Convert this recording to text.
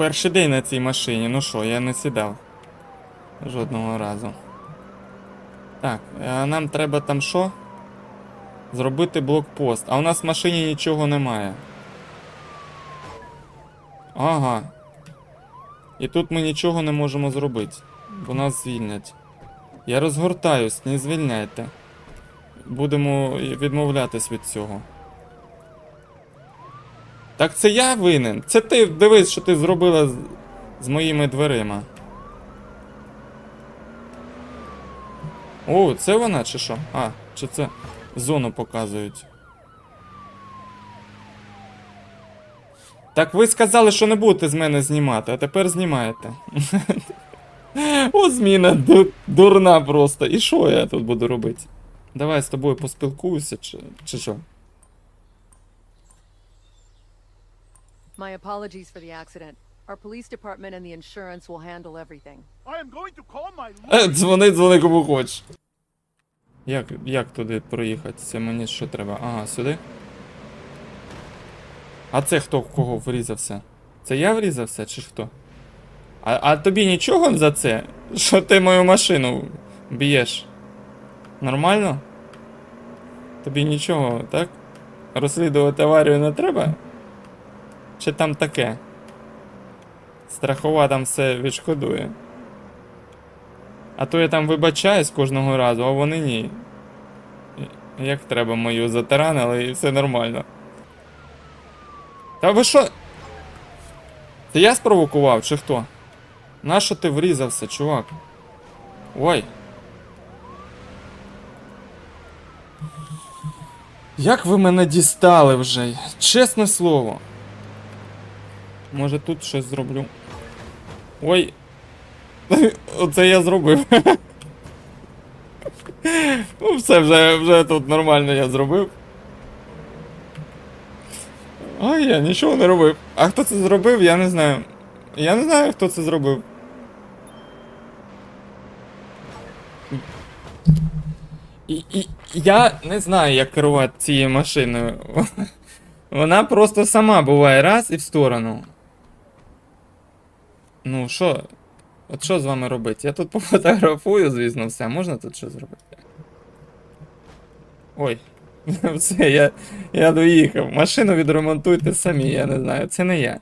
перший день на цій машині. Ну що, я не сідав. Жодного разу. Так, а нам треба там що? Зробити блокпост. А у нас в машині нічого немає. Ага. І тут ми нічого не можемо зробити. Бо нас звільнять. Я розгортаюсь, не звільняйте. Будемо відмовлятись від цього. Так це я винен. Це ти дивись, що ти зробила з, з моїми дверима. О, це вона чи що? А, чи це зону показують. Так ви сказали, що не будете з мене знімати, а тепер знімаєте. О, зміна дурна просто. І що я тут буду робити? Давай з тобою поспілкуюся, чи, чи що? My apologies for the accident. Our police department and the insurance will handle everything. I am going to call my Е, lawyer. дзвони, дзвони кому хочеш. Як, як туди проїхати? Це мені що треба? Ага, сюди. А це хто в кого врізався? Це я врізався чи хто? А, а тобі нічого за це? Що ти мою машину б'єш? Нормально? Тобі нічого, так? Розслідувати аварію не треба? Чи там таке? Страхова там все відшкодує. А то я там вибачаюсь кожного разу, а вони ні. Як треба мою затаранили і все нормально. Та ви що? Це я спровокував, чи хто? Нащо ти врізався, чувак? Ой. Як ви мене дістали вже? Чесне слово. Може тут щось зроблю. Ой. Оце я зробив. Ну, все, вже, вже тут нормально я зробив. А я нічого не робив. А хто це зробив, я не знаю. Я не знаю, хто це зробив. І, і я не знаю, як керувати цією машиною. Вона просто сама буває раз і в сторону. Ну, що? От що з вами робити? Я тут пофотографую, звісно, все. Можна тут що зробити? Ой. Все, я, я доїхав. Машину відремонтуйте самі, я не знаю. Це не я.